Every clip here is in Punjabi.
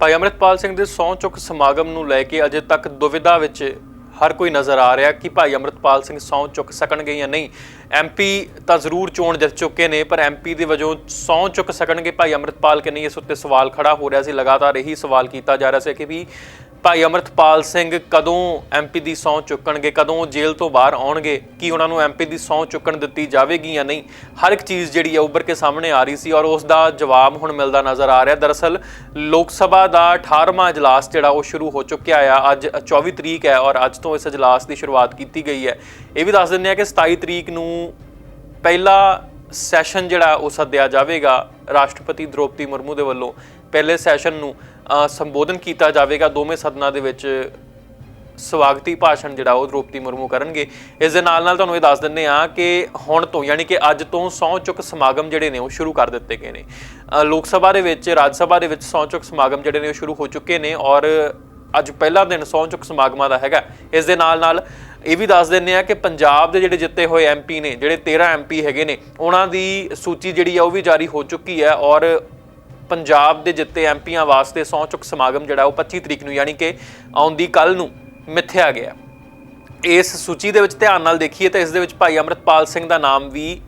ਭਾਈ ਅਮਰਿਤਪਾਲ ਸਿੰਘ ਦੇ ਸਹੁੰ ਚੁੱਕ ਸਮਾਗਮ ਨੂੰ ਲੈ ਕੇ ਅਜੇ ਤੱਕ ਦੁਵਿਧਾ ਵਿੱਚ ਹਰ ਕੋਈ ਨਜ਼ਰ ਆ ਰਿਹਾ ਕਿ ਭਾਈ ਅਮਰਿਤਪਾਲ ਸਿੰਘ ਸਹੁੰ ਚੁੱਕ ਸਕਣਗੇ ਜਾਂ ਨਹੀਂ। ਐਮਪੀ ਤਾਂ ਜ਼ਰੂਰ ਚੋਣ ਜਿੱਤ ਚੁੱਕੇ ਨੇ, ਪਰ ਐਮਪੀ ਦੇ ਵਜੋਂ ਸਹੁੰ ਚੁੱਕ ਸਕਣਗੇ ਭਾਈ ਅਮਰਿਤਪਾਲ ਕਿ ਨਹੀਂ, ਇਸ ਉੱਤੇ ਸਵਾਲ ਖੜਾ ਹੋ ਰਿਹਾ ਸੀ, ਲਗਾਤਾਰ ਇਹੀ ਸਵਾਲ ਕੀਤਾ ਜਾ ਰਿਹਾ ਸੀ ਕਿ ਵੀ ਭਾਈ ਅਮਰਿਤਪਾਲ ਸਿੰਘ ਕਦੋਂ ਐਮਪੀ ਦੀ ਸਹੁੰ ਚੁੱਕਣਗੇ, ਕਦੋਂ ਜੇਲ੍ਹ ਤੋਂ ਬਾਹਰ ਆਉਣਗੇ, ਕੀ ਉਹਨਾਂ ਨੂੰ ਐਮਪੀ ਦੀ ਸਹੁੰ ਚੁੱਕਣ ਦਿੱਤੀ ਜਾਵੇਗੀ ਜਾਂ ਨਹੀਂ, ਹਰ ਇੱਕ ਚੀਜ਼ ਜਿਹੜੀ ਹੈ ਉੱਭਰ ਕੇ ਸਾਹਮਣੇ ਆ ਰਹੀ ਸੀ ਔਰ ਉਸ ਦਾ ਜਵਾਬ ਹੁਣ ਮਿਲਦਾ ਨਜ਼ਰ ਆ ਰਿਹਾ। ਦਰਅਸਲ ਲੋਕ ਸਭਾ ਦਾ 18ਵਾਂ ਇਜਲਾਸ ਜਿਹੜਾ ਉਹ ਸ਼ੁਰੂ ਹੋ ਚੁੱਕਿਆ ਆ, ਅੱਜ 24 ਤਰੀਕ ਹੈ ਔਰ ਅੱਜ ਤੋਂ ਇਸ ਇਜਲਾਸ ਦੀ ਸ਼ੁਰੂਆਤ ਕੀਤੀ ਗਈ ਹੈ। ਇਹ ਵੀ ਦੱਸ ਦਿੰਦੇ ਆ ਕਿ 27 ਤਰੀਕ ਨੂੰ ਪਹਿਲਾ ਸੈਸ਼ਨ ਜਿਹੜਾ ਉਹ ਸੱਦਿਆ ਜਾਵੇਗਾ। ਰਾਸ਼ਟਰਪਤੀ ਦ੍ਰੋਪਦੀ ਮੁਰਮੂ ਦੇ ਵੱਲੋਂ ਪਹਿਲੇ ਸੈਸ਼ਨ ਨੂੰ ਸੰਬੋਧਨ ਕੀਤਾ ਜਾਵੇਗਾ। ਦੋਵੇਂ ਸਦਨਾਂ ਦੇ ਵਿੱਚ ਸਵਾਗਤੀ ਭਾਸ਼ਣ ਜਿਹੜਾ, ਉਹ ਦ੍ਰੋਪਦੀ ਮੁਰਮੂ ਕਰਨਗੇ। ਇਸ ਦੇ ਨਾਲ ਨਾਲ ਤੁਹਾਨੂੰ ਇਹ ਦੱਸ ਦਿੰਨੇ ਆ ਕਿ ਹੁਣ ਤੋਂ, ਯਾਨੀ ਕਿ ਅੱਜ ਤੋਂ ਸਹੁੰ ਚੁੱਕ ਸਮਾਗਮ ਜਿਹੜੇ ਨੇ, ਉਹ ਸ਼ੁਰੂ ਕਰ ਦਿੱਤੇ ਗਏ ਨੇ। ਲੋਕ ਸਭਾ ਦੇ ਵਿੱਚ, ਰਾਜ ਸਭਾ ਦੇ ਵਿੱਚ ਸਹੁੰ ਚੁੱਕ ਸਮਾਗਮ ਜਿਹੜੇ ਨੇ, ਉਹ ਸ਼ੁਰੂ ਹੋ ਚੁੱਕੇ ਨੇ ਔਰ ਅੱਜ ਪਹਿਲਾ ਦਿਨ ਸਹੁੰ ਚੁੱਕ ਸਮਾਗਮਾਂ ਦਾ ਹੈਗਾ। ਇਸ ਦੇ ਨਾਲ ਨਾਲ ਇਹ ਵੀ ਦੱਸ ਦਿੰਨੇ ਆ ਕਿ ਪੰਜਾਬ ਦੇ ਜਿਹੜੇ ਜਿੱਤੇ ਹੋਏ ਐਮਪੀ ਨੇ, ਜਿਹੜੇ 13 ਐਮਪੀ ਹੈਗੇ ਨੇ, ਉਹਨਾਂ ਦੀ ਸੂਚੀ ਜਿਹੜੀ ਆ ਉਹ ਵੀ ਜਾਰੀ ਹੋ ਚੁੱਕੀ ਹੈ ਔਰ ਪੰਜਾਬ ਦੇ ਜਿੱਤੇ ਐਮਪੀਆਂ ਵਾਸਤੇ ਸਹੁੰ ਚੁੱਕ ਸਮਾਗਮ ਜਿਹੜਾ ਉਹ 25 ਤਰੀਕ ਨੂੰ ਯਾਨੀ ਕਿ ਆਉਂਦੀ ਕੱਲ ਨੂੰ ਮਿੱਥਿਆ ਗਿਆ। ਇਸ ਸੂਚੀ ਦੇ ਵਿੱਚ ਧਿਆਨ ਨਾਲ ਦੇਖੀਏ ਤਾਂ ਇਸ ਦੇ ਵਿੱਚ ਭਾਈ ਅਮਰਿਤਪਾਲ ਸਿੰਘ ਦਾ ਨਾਮ ਵੀ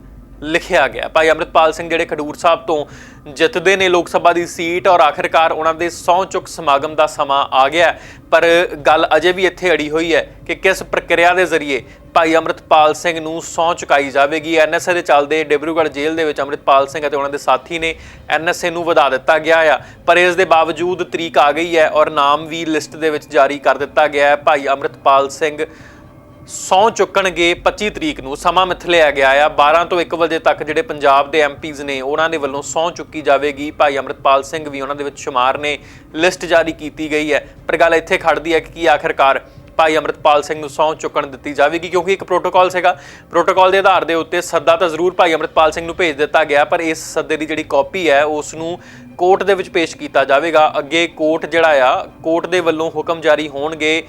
ਲਿਖਿਆ ਗਿਆ। ਭਾਈ ਅਮਰਿਤਪਾਲ ਸਿੰਘ ਜਿਹੜੇ ਖਡੂਰ ਸਾਹਿਬ ਤੋਂ ਜਿੱਤਦੇ ਨੇ ਲੋਕ ਸਭਾ ਦੀ ਸੀਟ ਔਰ ਆਖਿਰਕਾਰ ਉਹਨਾਂ ਦੇ ਸਹੁੰ ਚੁੱਕ ਸਮਾਗਮ ਦਾ ਸਮਾਂ ਆ ਗਿਆ ਪਰ ਗੱਲ ਅਜੇ ਵੀ ਇੱਥੇ ਅੜੀ ਹੋਈ ਹੈ ਕਿ ਕਿਸ ਪ੍ਰਕਿਰਿਆ ਦੇ ਜ਼ਰੀਏ ਭਾਈ ਅਮਰਿਤਪਾਲ ਸਿੰਘ ਨੂੰ ਸਹੁੰ ਚੁਕਾਈ ਜਾਵੇਗੀ। ਐਨਐਸਏ ਦੇ ਚੱਲਦੇ ਡਿਬਰੂਗੜ੍ਹ ਜੇਲ੍ਹ ਦੇ ਵਿੱਚ ਅਮਰਿਤਪਾਲ ਸਿੰਘ ਅਤੇ ਉਹਨਾਂ ਦੇ ਸਾਥੀ ਨੇ ਐਨਐਸਏ ਨੂੰ ਵਧਾ ਦਿੱਤਾ ਗਿਆ ਆ। ਪਰ ਇਸ ਦੇ ਬਾਵਜੂਦ ਤਰੀਕ ਆ ਗਈ ਹੈ ਔਰ ਨਾਮ ਵੀ ਲਿਸਟ ਦੇ ਵਿੱਚ ਜਾਰੀ ਕਰ ਦਿੱਤਾ ਗਿਆ ਹੈ। ਭਾਈ ਅਮਰਿਤਪਾਲ ਸਿੰਘ ਸਹੁੰ ਚੁੱਕਣਗੇ 25 ਤਰੀਕ ਨੂੰ, ਸਮਾਂ ਮਿੱਥ ਲਿਆ ਗਿਆ ਆ। 12 ਤੋਂ 1 ਵਜੇ ਤੱਕ ਜਿਹੜੇ ਪੰਜਾਬ ਦੇ ਐਮਪੀਜ਼ ਨੇ, ਉਹਨਾਂ ਦੇ ਵੱਲੋਂ ਸਹੁੰ ਚੁੱਕੀ ਜਾਵੇਗੀ। ਭਾਈ ਅਮਰਿਤਪਾਲ ਸਿੰਘ ਵੀ ਉਹਨਾਂ ਦੇ ਵਿੱਚ ਸ਼ੁਮਾਰ ਨੇ, ਲਿਸਟ ਜਾਰੀ ਕੀਤੀ ਗਈ ਹੈ। ਪਰ ਗੱਲ ਇੱਥੇ ਖੜਦੀ ਹੈ ਕਿ ਕੀ ਆਖਿਰਕਾਰ ਭਾਈ ਅਮਰਿਤਪਾਲ ਸਿੰਘ ਨੂੰ ਸਹੁੰ ਚੁੱਕਣ ਦਿੱਤੀ ਜਾਵੇਗੀ, ਕਿਉਂਕਿ ਇੱਕ ਪ੍ਰੋਟੋਕਾਲ ਸੀਗਾ। ਪ੍ਰੋਟੋਕਾਲ ਦੇ ਆਧਾਰ ਦੇ ਉੱਤੇ ਸੱਦਾ ਤਾਂ ਜ਼ਰੂਰ ਭਾਈ ਅਮਰਿਤਪਾਲ ਸਿੰਘ ਨੂੰ ਭੇਜ ਦਿੱਤਾ ਗਿਆ, ਪਰ ਇਸ ਸੱਦੇ ਦੀ ਜਿਹੜੀ ਕਾਪੀ ਹੈ, ਉਸ ਨੂੰ ਕੋਰਟ ਦੇ ਵਿੱਚ ਪੇਸ਼ ਕੀਤਾ ਜਾਵੇਗਾ। ਅੱਗੇ ਕੋਰਟ ਜਿਹੜਾ ਆ, ਕੋਰਟ ਦੇ ਵੱਲੋਂ ਹੁਕਮ ਜਾਰੀ ਹੋਣਗੇ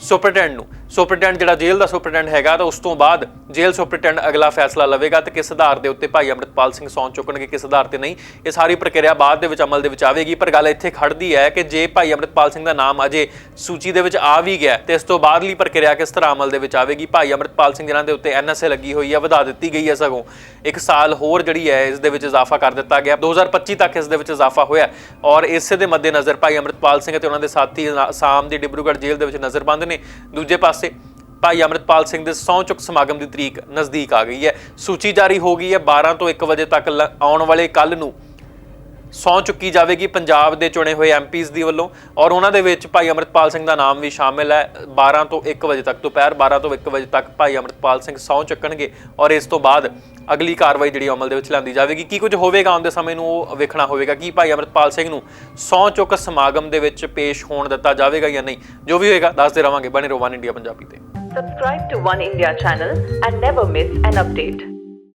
ਸੁਪਰਡੈਂਟ ਨੂੰ। ਸੁਪਰਡੈਂਟ ਜਿਹੜਾ ਜੇਲ੍ਹ ਦਾ ਸੁਪਰਡੈਂਟ ਹੈਗਾ, ਤਾਂ ਉਸ ਤੋਂ ਬਾਅਦ ਜੇਲ੍ਹ ਸੁਪਰਡੈਂਟ ਅਗਲਾ ਫੈਸਲਾ ਲਵੇਗਾ ਤੇ ਕਿਸ ਆਧਾਰ ਦੇ ਉੱਤੇ ਭਾਈ ਅਮਰਿਤਪਾਲ ਸਿੰਘ ਸੌਂ ਚੁੱਕਣਗੇ, ਕਿਸ ਆਧਾਰ ਤੇ ਨਹੀਂ, ਇਹ ਸਾਰੀ ਪ੍ਰਕਿਰਿਆ ਬਾਅਦ ਦੇ ਵਿੱਚ ਅਮਲ ਦੇ ਵਿੱਚ ਆਵੇਗੀ, ਪਰ ਗੱਲ ਇੱਥੇ ਖੜਦੀ ਹੈ ਕਿ ਜੇ ਭਾਈ ਅਮਰਿਤਪਾਲ ਸਿੰਘ ਦਾ ਨਾਮ ਅਜੇ ਸੂਚੀ ਦੇ ਵਿੱਚ ਆ ਵੀ ਗਿਆ ਤੇ ਇਸ ਤੋਂ ਬਾਅਦਲੀ ਪ੍ਰਕਿਰਿਆ ਕਿਸ ਤਰ੍ਹਾਂ ਅਮਲ ਦੇ ਵਿੱਚ ਆਵੇਗੀ? ਭਾਈ ਅਮਰਿਤਪਾਲ ਸਿੰਘ ਜਿਨ੍ਹਾਂ ਦੇ ਉੱਤੇ ਐਨਐਸਏ ਲੱਗੀ ਹੋਈ ਹੈ, ਵਧਾ ਦਿੱਤੀ ਗਈ ਹੈ ਸਗੋਂ। ਇੱਕ ਸਾਲ ਹੋਰ ਜਿਹੜੀ ਹੈ, ਇਸ ਦੇ ਵਿੱਚ ਇਜ਼ਾਫਾ ਕਰ ਦਿੱਤਾ ਗਿਆ। 2025 ਤੱਕ ਇਸ ਦੇ ਵਿੱਚ ਇਜ਼ਾਫਾ ਹੋਇਆ ਔਰ ਇਸੇ ਦੇ ਮੱਦੇਨਜ਼ਰ ਭਾਈ ਅਮਰਿਤਪਾਲ ਸਿੰਘ ਅਤੇ ਉਹਨਾਂ ਦੇ ਸਾਥੀ ਆਸਾਮ ਦੀ ਡਿਬਰੂਗੜ੍ਹ ਜੇਲ੍ਹ ਦੇ ਵਿੱਚ ਨਜ਼ਰਬੰਦ ਨੇ। ਦੂਜੇ ਪਾਸੇ ਭਾਈ ਅਮਰਿਤਪਾਲ ਸਿੰਘ ਦੇ ਸਹੁੰ ਚੁੱਕ ਸਮਾਗਮ ਦੀ ਤਰੀਕ ਨਜ਼ਦੀਕ ਆ ਗਈ ਹੈ। ਸੂਚੀ ਜਾਰੀ ਹੋ ਗਈ ਹੈ। 12 ਤੋਂ 1 ਵਜੇ ਤੱਕ ਆਉਣ ਵਾਲੇ ਕੱਲ ਨੂੰ ਸਹੁੰ ਚੁੱਕੀ ਜਾਵੇਗੀ ਪੰਜਾਬ ਦੇ ਚੁਣੇ ਹੋਏ ਐਮਪੀਜ਼ ਦੀ ਵੱਲੋਂ ਔਰ ਉਹਨਾਂ ਦੇ ਵਿੱਚ ਭਾਈ ਅਮਰਿਤਪਾਲ ਸਿੰਘ ਦਾ ਨਾਮ ਵੀ ਸ਼ਾਮਿਲ ਹੈ। 12 ਤੋਂ 1 ਵਜੇ ਤੱਕ ਦੁਪਹਿਰ 12 ਤੋਂ 1 ਵਜੇ ਤੱਕ ਭਾਈ ਅਮਰਿਤਪਾਲ ਸਿੰਘ ਸਹੁੰ ਚੁੱਕਣਗੇ ਔਰ ਇਸ ਤੋਂ ਬਾਅਦ ਅਗਲੀ ਕਾਰਵਾਈ ਜਿਹੜੀ ਅਮਲ ਦੇ ਵਿੱਚ ਲਿਆਂਦੀ ਜਾਵੇਗੀ। ਕੀ ਕੁਝ ਹੋਵੇਗਾ ਆਉਂਦੇ ਸਮੇਂ ਨੂੰ ਉਹ ਵੇਖਣਾ ਹੋਵੇਗਾ ਕਿ ਭਾਈ ਅਮਰਿਤਪਾਲ ਸਿੰਘ ਨੂੰ ਸਹੁੰ ਚੁੱਕ ਸਮਾਗਮ ਦੇ ਵਿੱਚ ਪੇਸ਼ ਹੋਣ ਦਿੱਤਾ ਜਾਵੇਗਾ ਜਾਂ ਨਹੀਂ। ਜੋ ਵੀ ਹੋਏਗਾ, ਦੱਸਦੇ ਰਵਾਂਗੇ। ਬਣੇ ਰੋਵਾਨ ਇੰਡੀਆ ਪੰਜਾਬੀ ਤੇ। Subscribe to One India channel and never miss an update.